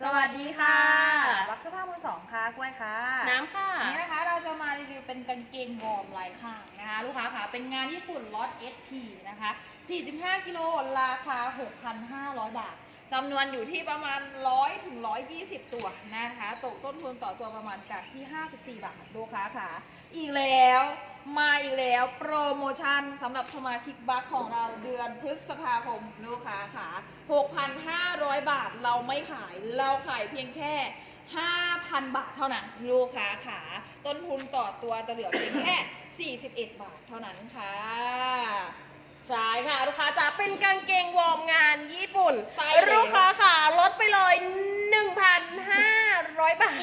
สวัสดีค่ะ รักเสื้อผ้ามือสองค่ะ กล้วยค่ะ น้ำค่ะวันนี้นะคะเราจะมารีวิวเป็นกางเกงวอร์มลายข้างนะคะ ลูกค้าค่ะ เป็นงานญี่ปุ่นล็อต SP นะคะ 45 กิโล ราคา 6,500 บาท จำนวนอยู่ที่ประมาณ 100ถึง120 ตัวนะคะ ตกต้นทุนต่อตัวประมาณจากที่ 54 บาทลูค้าค่ะอีกแล้วมาอีกแล้วโปรโมชั่นสำหรับสมาชิกบัคของเราเดือนพฤษภาคมลูค้าค่ะ6,500 บาทเราไม่ขาย เราขายเพียงแค่ 5,000 บาทเท่านั้นลูกค้าขาต้นทุนต่อตัวจะเหลือเพียงแค่ 41 บาทเท่านั้นค่ะ ใช่ค่ะ ลูกค้าจะเป็นกางเกงวอร์มงานญี่ปุ่นใช่แล้วลูกค้าค่ะลดไปเลย 1,500 บาท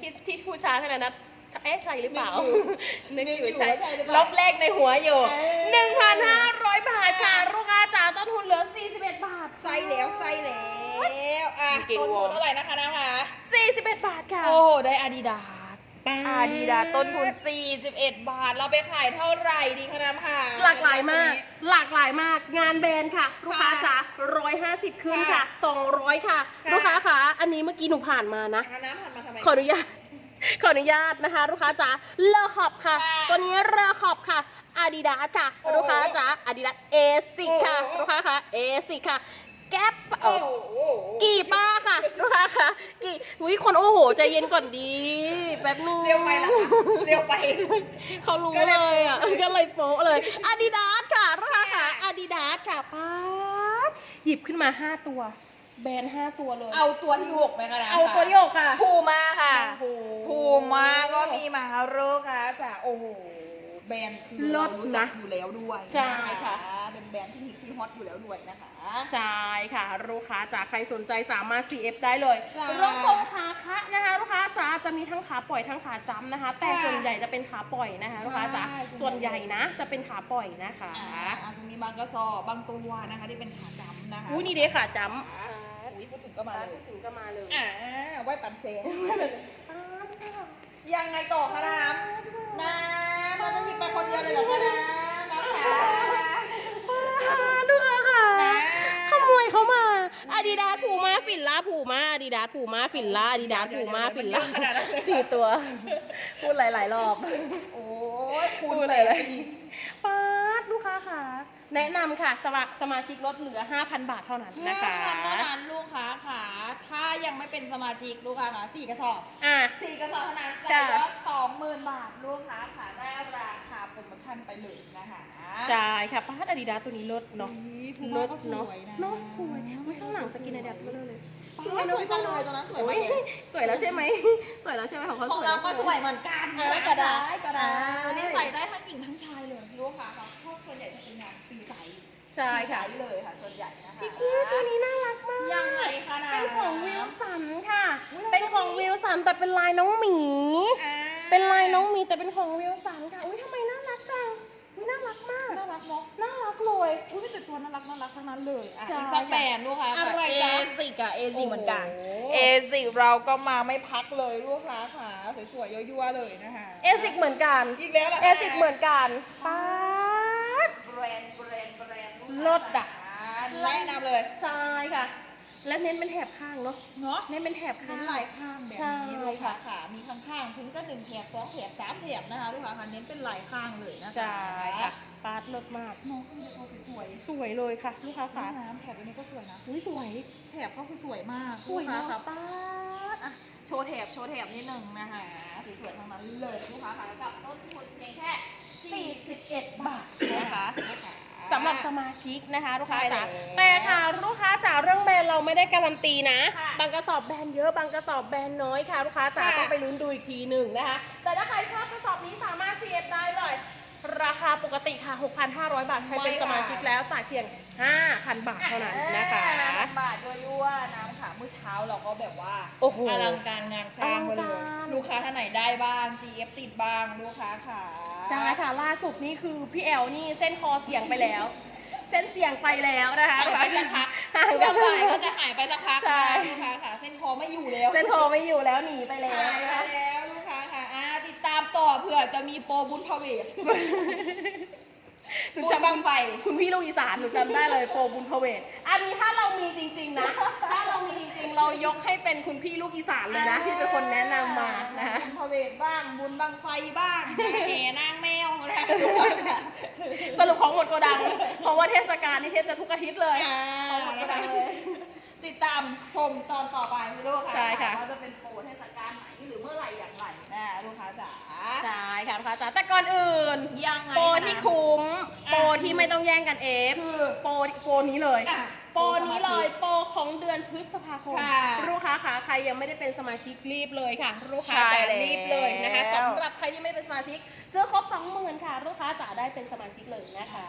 ที่ที่พูดช้าขนาดนั้นเอ๊ะใช่หรือเปล่า นึกอยู่ใช่ใช่หรือเปลล่าบเลขในหัวอยู่ เอ้ย 1,500 บาทค่ะ ลูกค้าจ๋าต้นทุนเหลือ 41 บาทใส่แล้วใส่แล้ว อะกางเกงต้นวทุอร์นมเท่าไหร่นะคะนะคะ 41 บาทค่ะ โอ้ได้อาดิดาส ป๊าอาดิดาต้นทุน 41 บาท เราไปขายเท่าไหร่ดีคะน้ำค่ะหลากหลายมาก หลากหลายมาก งานแบรนด์ค่ะ ลูกค้าจ๋า150 ขึ้นค่ะ 200 ค่ะค่ะลูกค้าค่ะอันนี้เมื่อกี้หนูผ่านมานะอะน้ำหันมาทำไม ขออนุญาต ขออนุญาตนะคะ ลูกค้าจ๋า เลอขอบค่ะค่ะตัวนี้เลอขอบค่ะ อาดิดาค่ะโอ้ลูกค้าจ๋าอาดิดาเอซิค่ะโอ้ลูกค้าค่ะเอซิค่ะ แก๊ปโอ้ เอ้า โห กี่ป้าค่ะ ลูกค้าค่ะ กี่ อุ้ยคนโอ้โหใจเย็นก่อนดี แป๊บนึงเร็วไปละคะเร็วไป เขารู้ก็เลเลยยอะก็เลยโป๊ะเลยอาดิดาสค่ะลูกค้าค่ะอาดิดาสค่ะป้าดหยิบขึ้นมา5ตัว แบรนด์5ตัวเลย เอาตัวที่หกไหมคะน้ำเอาตัวที่หกค่ะภูมาค่ะโอ้โหภูมาก็มีมาโรค่ะจากโอ้โห แบรนด์คือเลิศเรารู้จักนะอยู่แล้วด้วยใช่ค่ะนเป็นแบรนด์ที่ฮิตที่ฮอตอยู่แล้วด้วยนะคะ ใช่ค่ะ ลูกค้าจ๋าใครสนใจสามารถ CF ได้เลยจ้ารถทรงขาคะนะคะลูกค้าจ๋าจะมีทั้งขาปล่อยทั้งขาจ้ำนะคะ แต่ค่ะส่วนใหญ่จะเป็นขาปล่อยนะคะลูกค้าจ๋าใช่ ส่วนใหญ่นะ จะเป็นขาปล่อยนะคะอ่าอาจจะมีบางกระสอบบางตัวนะคะที่เป็นขาจำนะคะอุ้ยนี่เด้ขาจ้อ่าอุ้ยพูดถึงก็ำมาเลยถึงก็มาเลย อ่าไว้ปั่นเซนยังไงต่อคะน้ำน้ำเราจะหยิบไปคนเดียวเลยเหรอคะน้ำนะคะลูกค้าค่ะนะขโมยเขามาอาดิดาผูมาฟินล่าผูมาอาดิดาผูมาฟินล่าอาดิดาผูมาฟินล่าสี่ตัว พูดหลายๆรอบ โอ้ยคุณพูดเลเลยยป๊าดลูกค้าค่ะ แนะนำค่ะสมัครสมาชิกลดเหลือ 5,000 บาทเท่านั้นนะนะคะคะเท่านั้นลูกค้าค่ะ ถ้ายังไม่เป็นสมาชิกลูกค้าค่ะสี่กระสอบ อะ สี่กระสอบเท่านั้นจ้ะ จ่ายก็สองหมื่นบาทลูกค้าค่ะได้ราคาโปรโมชั่นไปเลยนะคะใช่ค่ะป้าดอาดิดาตัวนี้ลดเนาะถูกลมากดก็สเนาะวยนะเนาะสวยอุ๊ยข้างหลังสกินในแดดก็เลยสวยสวยจังเลยตัวนั้นสวยมากเลยโอ้สวยแล้วใช่ไหมสวยแล้วใช่ไหมของเขาของสวยเราแล้วก็ใช่สไหม วยเหมือนกันเออก็ได้ก็ได้ อ่าวันนี้ใส่ได้ทั้งหญิงทั้งชายเลยลูกค้าค่ะเพราะส่วนใหญ่จะเป็นงานฟรีไซส์ ใช่ค่ะฟรีไซส์เลยค่ะ ส่วนใหญ่นะคะพี่กี้ตัวนี้น่ารักมาก ยังไงคะนะเป็นของวิลสันค่ะอุ๊ยเป็นของวิลสันแต่เป็นลายน้องหมี อ่าเป็นลายน้องหมีแต่เป็นของวิลสันค่ะ อุ้ยทำไมน่ารักจังอุ๊ยน่ารักมาก น่ารักเนาะน่ารักเลย อุ้ยมีแต่ตัวน่ารักน่ารักทั้งนั้นเลยอะใช่อีกสักแบรนด์ลูกค้าอะไรเอจ๊ะซิกอะเอซิกเหมือนกัน โอ้เอซิกเราก็มาไม่พักเลยลูกค้าค่ะสวยๆยั่วๆเลยนะคะเอซิกเหมือนกัน อีกแล้วหรเอซิกเหมือนกันป๊าดแบรนด์แบรนด์แบรนด์ ลดอะแนะนำเลยใช่ค่ะ และเน้นเป็นแถบข้างเนาะเนาะเน้นเป็นแถบเป็ข้านงลายข้างแบบใช่นี้ลูกค้าค่ะมีข้างๆถึงก็หนึ่งแถบสองแถบสามแถบนะคะลูกค้าค่ะเน้นเป็นลายข้างเลยนะคะใช่ค่ะปาดลดมาก น้องก็มีตัวสวยสวยเลยค่ะ ลูกค้าๆค่ะน้ำแถบอันนี้ก็สวยนะ อุ้ยสวย แถบเขาคือสวยมากสวยเนอะ ลูกค้าค่ะป้าดอะโชว์แถบโชว์แถบนิดนึงนะคะสวยๆทั้งนั้นเลยลูกค้าค่ะกับต้นทุนเพียงแค่ 41 บาทนะคะ สำหรับสมาชิกนะคะลูกค้าใช่จ๋าแล้วแต่ค่ะลูกค้าจ๋าเรื่องแบรนด์เราไม่ได้การันตีนะ ค่ะบางกระสอบแบรนด์เยอะบางกระสอบแบรนด์น้อยค่ะลูกค้าจ๋าค่ะ ต้องไปลุ้นดูอีกทีหนึ่งนะคะ แต่ถ้าใครชอบกระสอบนี้สามารถ CF ได้เลย ราคาปกติค่ะ 6,500 บาทใครเป็นสมาชิกแล้วจ่ายเพียง 5,000 บาทเท่านั้นนะคะอ่าบาทยั่วๆน้ำค่ะเมื่อเช้าเราก็แบบว่าโอ้โหอลังการงานสร้างไปเลอลัยงการ ลูกค้าท่านไหนได้บ้าง CF ติดบ้างลูกค้าค่ะใช่ค่ะล่าสุดนี่คือพี่แอลนี่เส้นคอเสียงไปแล้ว เส้นเสียงไปแล้วนะคะ หายไปสักพักห่างช่วกังนบ่ายก็จะหายไปสักพักใช่ นะลูกค้าค่ะเส้นคอไม่อยู่แล้ว เส้นคอไม่อยู่แล้วหนีไปแล้วหายนะคะไปแล้วลูกค้าค่ะอ่าติดตามต่อเผื่อจะมีโปรบุญพเวท หนูบุญจำบังไฟ คุณพี่ลูกอีสานหนูจำได้เลยโปรบุญพเวทอันนี้ถ้าเรามีจริงๆนะ ถ้าเรามีจริงๆ เรายกให้เป็นคุณพี่ลูกอีสานเลยนะที่เป็นคนแนะนำมานะคะบุญพระเวทบ้าง บุญบังไฟบ้างแห่นางแมวนะคะสรุปของหมดโกดัง เพราะว่าเทศกาลนี่เทศจะทุกอาทิตย์เลยอ่า ของหมดโกดังเลย ติดตามชมตอนต่อไปลูกค้าใช่ค่ะ ว่าจะเป็นโปรเทศกาลไหนหรือเมื่อไหร่อย่างไรนะลูกค้าจ๋าใช่ค่ะลูกค้าจ๋าแต่ก่อนอื่น ยังไงโปรที่คะคุ้มอะโปร ที่ไม่ต้องแย่งกันเอฟคือโปรโปรนี้เลย อะโปรนี้เลยโปรของเดือนพฤษภาคมค่ะลูกค้าขาใครยังไม่ได้เป็นสมาชิกรีบเลยค่ะ ลูกค้าใช่จ๋าแล้ว รีบเลยนะคะสำหรับใครที่ไม่ได้เป็นสมาชิก ซื้อครบ20,000ค่ะ ลูกค้าจ๋าได้เป็นสมาชิกเลยนะคะ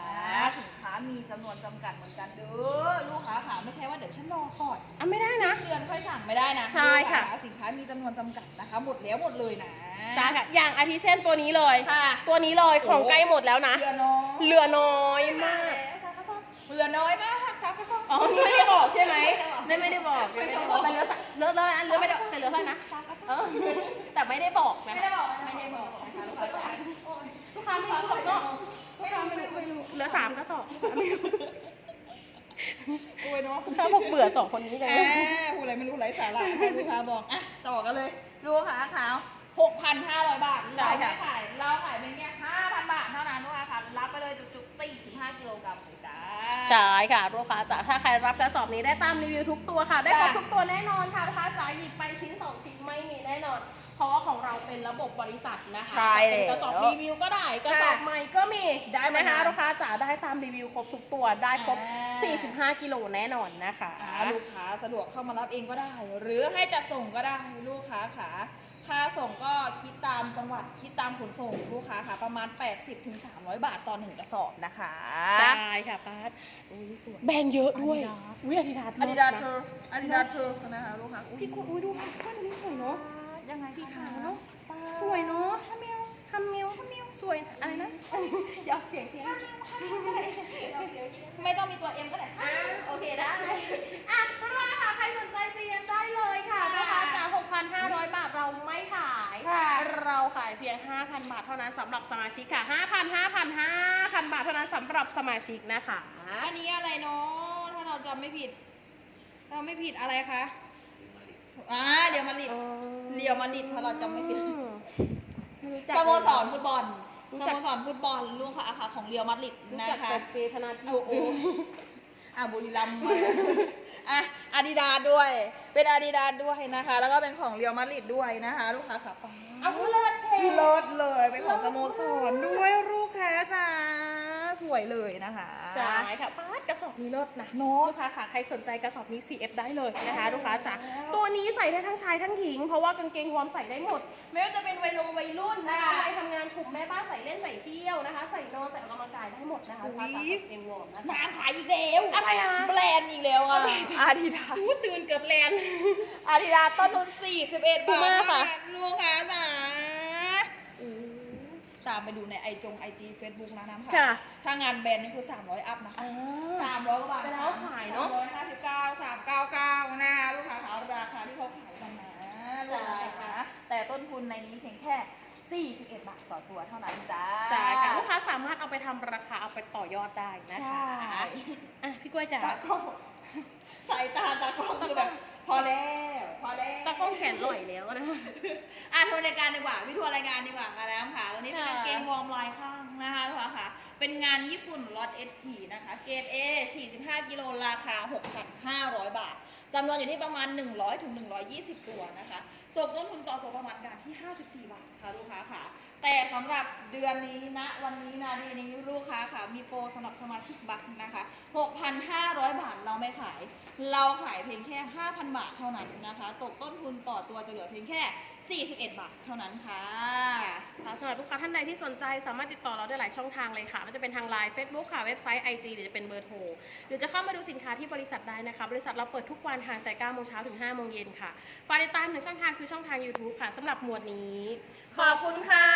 สินค้ามีจำนวนจำกัดเหมือนกันเด้อลูกค้าค่ะไม่ใช่ว่าเดี๋ยวฉันรอก่อน อะไม่ได้นะเดือนค่อยสั่งไม่ได้นะใช่ค่ะลูกาสินค้ามีจำนวนจำกัดนะคะ หมดแล้วหมดเลยนะ ใช่ค่ะ อย่างอาทิเช่นตัวนี้เลย ค่ะ ตัวนี้เลยของโอ้ใกล้หมดแล้วนะเหลือน้อยเหลือน้อยมาก ซักกระสอบเหลือน้อยมากซักกระสอบ อ๋อนี่ไม่ได้บอกใช่ไหมนี่ไม่ได้บอกไม่ได้บอก แต่เหลือสักเหลือเหลือเหลือไม่ได้แต่เหลือเท่าไหร่นะเออแต่ไม่ได้บอกนะไม่ได้บอกไม่ได้บอกนะคะลูกค้าจ๋าลูกค้าไม่รู้หรอกเนาะลูกค้าไม่รู้ไม่รู้เหลือสามกระสอบลูกค้าไม่รู้ โอ้ยเนาะลูกค้าบอกเบื่อสองคนนี้เลยแหมพูดอะไรไม่รู้ไร้สาระให้ลูกค้าบอกอะต่อกันเลยลูกค้าขาว6,500 บาทใช่เราค่ะไม่ขายเราขายเป็นแค่5,000 บาทเท่านั้นลูกค้าค่ะรับไปเลยจุกๆ45กิโลกรัมเลยจ้า ใช่ค่ะลูกค้าจ๋าถ้าใครรับกระสอบนี้ได้ตามรีวิวทุกตัวค่ะ ได้ครบค่ะทุกตัวแน่นอนค่ะลูกค้าจ๋าหยิบไปชิ้นสองชิ้นไม่มีแน่นอน เพราะว่าของเราเป็นระบบบริษัทนะคะใช่จะเป็นกระสอบรีวิวก็ได้กระสอบใหม่ก็มีได้ไหมนะคะคะลูกค้าจ๋าได้ตามรีวิวครบทุกตัวได้ครบ อ่า 45 กิโลแน่นอนนะคะ อ่าลูกค้าสะดวกเข้ามารับเองก็ได้ หรือให้จัดส่งก็ได้ลูกค้าขาค่าส่งก็คิดตามจังหวัดคิดตามขนส่งลูกค้าค่ะประมาณ 80ถึง300 บาทต่อหนึ่งกระสอบนะคะ ใช่ค่ะป้าดอุ้ยสวย แบรนด์เยอะด้วย Adidas อุ้ยอาดิดาสอาดิดาเธออาดิดาเธอนะคะลูกค้าพี่กุอุ้ยดูค่ะป้าตัวนี้สวยเนาะ ยังไงสีคะขาวเนาะสวยเนาะทำเมียวทำเมียวทำเมียวสวยอะไรนะยอกเสียงเพี้ยนไม่ต้องมีตัว M ก็ได้อะโอเคได้อะราคาใครสนใจซีเอ็มได้เลยค่ะราคาจาก 6,500 บาทเราไม่ขายค่ะเราขายเพียง 5,000 บาทเท่านั้นสำหรับสมาชิกค่ะ 5,000 5,000 5,000 บาทเท่านั้นสำหรับสมาชิกนะคะ อันนี้อะไรเนาะถ้าเราจำไม่ผิด เราไม่ผิดอะไรคะ อ่าเดี๋ยวมาลิดเรียวมาดริดถ้าเราจำไม่ผิดสโมสรฟุตบอลรู้สจักโมสรฟุตบอลลูกค่ะค่ะของเรียวมาดริดรู้นะจักคะแต่เจธนาทิพโอ้ย์ โหอะบุรีรัมย์มาอะอาดิดาด้วย เป็นอาดิดาด้วยนะคะ แล้วก็เป็นของเรียวมาดริดด้วยนะคะ ลูกค้าค่ะปัง เอาเลิศเท เลิศเลยเป็นของสโมสรด้วยลูกค้าจ้า สวยเลยนะคะใช่ค่ะป้าดกระสอบนี้เลิศนะเนาะลูกค้าค่ะใครสนใจกระสอบนี้ CF ได้เลยนะคะลูกค้าจ๋าตัวนี้ใส่ได้ทั้งชายทั้งหญิง เพราะว่ากางเกงวอร์มใส่ได้หมด ไม่ว่าจะเป็นวัยลงวัยรุ่นนะคะวัยทำงานกลุ่มแม่บ้านใส่เล่นใส่เที่ยวนะคะ ใส่นอนใส่ออกกำลังกายได้หมดนะคะลูกค้าจ๋ากางเกงวอร์มนะคะมาขายอีกแล้วอะไรอะแบรนด์อีกแล้วอะอาดิดาพูดตื่นเกือบแลนอาดิดาต้นทุน41ถูกบาทมากค่ะลูกค้าจ๋าอู้ตามไปดูในไอจงไอจีเฟซบุ๊กนะน้ำค่ะถ้างานแบรนด์นี่คือ 300 อัพนะคะอ่าสามร้อยกว่าบาทไปแล้วขายเนอะร้อยห้าสิบเก้าสามเก้าเก้านะคะลูกค้าขาราคาที่เขาขายกันนะใช่ลูกค้าแต่ต้นทุนในนี้เพียงแค่ 41 บาทต่อตัวเท่านั้นจ้า ใช่ค่ะลูกค้าสามารถเอาไปทำราคาเอาไปต่อยอดได้นะใช่คะอะพี่กล้วยจ๋า ตากล้องสายตาตากล้องคือแบบ พอแล้ว พอแล้วตะกล้องแขนลอยแล้วนะ อะทัวร์รายการดีกว่าพี่ทัวร์รายการดีกว่ามาแล้วค่ะตอนนี้เป็นค่ะกางเกงวอร์มลายข้างนะคะลูกค้าค่ะ เป็นงานญี่ปุ่นล็อตเอสพีนะคะ เกรด A 45 กิโลราคา 6,500 บาท จำนวนอยู่ที่ประมาณ 100ถึง120 ตัวนะคะตกต้นทุนต่อตัวประมาณการที่ 54 บาทค่ะลูกค้าค่ะ แต่สำหรับเดือนนี้นะวันนี้นะเดือนนี้ลูกค้าค่ะมีโปรสำหรับสมาชิกบัคนะคะ 6,500 บาทเราไม่ขาย เราขายเพียงแค่ 5,000 บาทเท่านั้นนะคะ ตกต้นทุนต่อตัวจะเหลือเพียงแค่ 41 บาทเท่านั้นค่ะค่ะสำหรับลูกค้าท่านใดที่สนใจสามารถติดต่อเราได้หลายช่องทางเลยค่ะไม่ว่าจะเป็นทางไลน์ Facebook ค่ะ เว็บไซต์ IG หรือจะเป็นเบอร์โทร หรือจะเข้ามาดูสินค้าที่บริษัทได้นะคะ บริษัทเราเปิดทุกวันทางแต่9โมงเช้าถึง5โมงเย็นค่ะฝากติดตามหนึ่งช่องทางคือช่องทาง YouTube ค่ะสำหรับหมวดนี้ ขอบคุณค่ะ